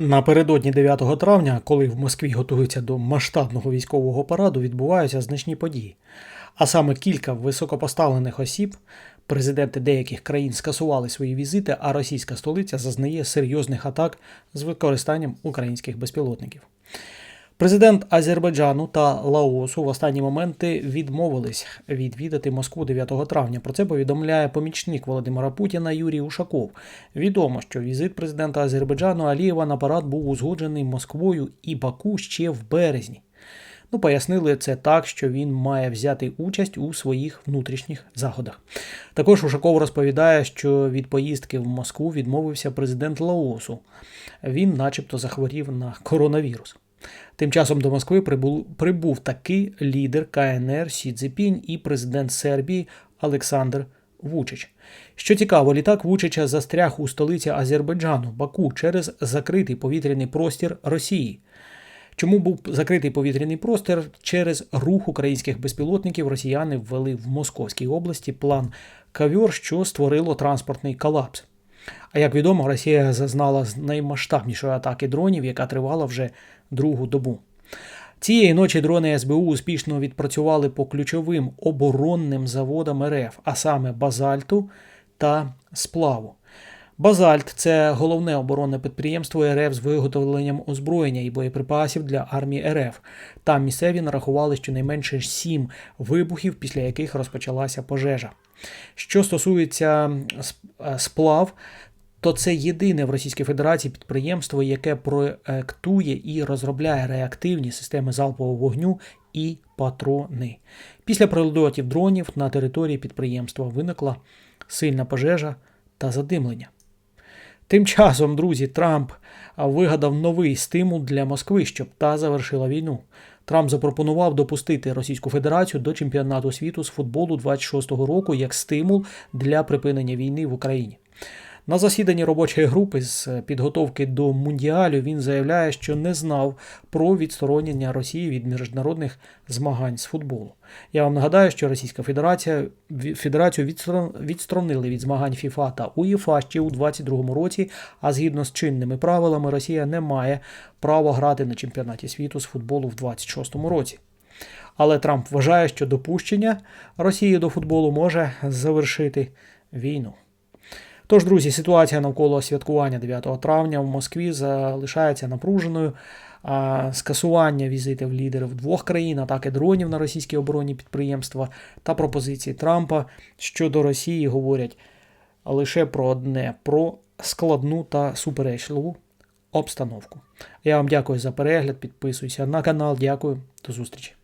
Напередодні 9 травня, коли в Москві готуються до масштабного військового параду, відбуваються значні події. А саме кілька високопоставлених осіб, президенти деяких країн скасували свої візити, а російська столиця зазнає серйозних атак з використанням українських безпілотників. Президент Азербайджану та Лаосу в останні моменти відмовились відвідати Москву 9 травня. Про це повідомляє помічник Володимира Путіна Юрій Ушаков. Відомо, що візит президента Азербайджану Алієва на парад був узгоджений Москвою і Баку ще в березні. Ну, пояснили це так, що він має взяти участь у своїх внутрішніх заходах. Також Ушаков розповідає, що від поїздки в Москву відмовився президент Лаосу. Він, начебто, захворів на коронавірус. Тим часом до Москви прибув, прибув такий лідер КНР Сі Цзіпінь і президент Сербії Олександр Вучич. Що цікаво, літак Вучича застряг у столиці Азербайджану Баку через закритий повітряний простір Росії. Чому був закритий повітряний простір через рух українських безпілотників? Росіяни ввели в Московській області план Кавьор, що створило транспортний колапс. А як відомо, Росія зазнала наймасштабнішої атаки дронів, яка тривала вже другу добу. Цієї ночі дрони СБУ успішно відпрацювали по ключовим оборонним заводам РФ, а саме базальту та сплаву. Базальт це головне оборонне підприємство РФ з виготовленням озброєння і боєприпасів для армії РФ. Там місцеві нарахували щонайменше сім вибухів, після яких розпочалася пожежа. Що стосується сплав, то це єдине в Російській Федерації підприємство, яке проектує і розробляє реактивні системи залпового вогню і патрони. Після прильотів дронів на території підприємства виникла сильна пожежа та задимлення. Тим часом, друзі, Трамп вигадав новий стимул для Москви, щоб та завершила війну. Трамп запропонував допустити Російську Федерацію до чемпіонату світу з футболу 26-го року як стимул для припинення війни в Україні. На засіданні робочої групи з підготовки до мундіалю він заявляє, що не знав про відсторонення Росії від міжнародних змагань з футболу. Я вам нагадаю, що Російська Федерація Федерацію відсторонили від змагань ФІФА та УЄФА ще у 2022 році. А згідно з чинними правилами, Росія не має права грати на чемпіонаті світу з футболу в 2026 році. Але Трамп вважає, що допущення Росії до футболу може завершити війну. Тож, друзі, ситуація навколо святкування 9 травня в Москві залишається напруженою. Скасування візитів лідерів двох країн, атаки дронів на російські оборонні підприємства та пропозиції Трампа щодо Росії говорять лише про одне: про складну та суперечливу обстановку. Я вам дякую за перегляд. Підписуйся на канал. Дякую, до зустрічі.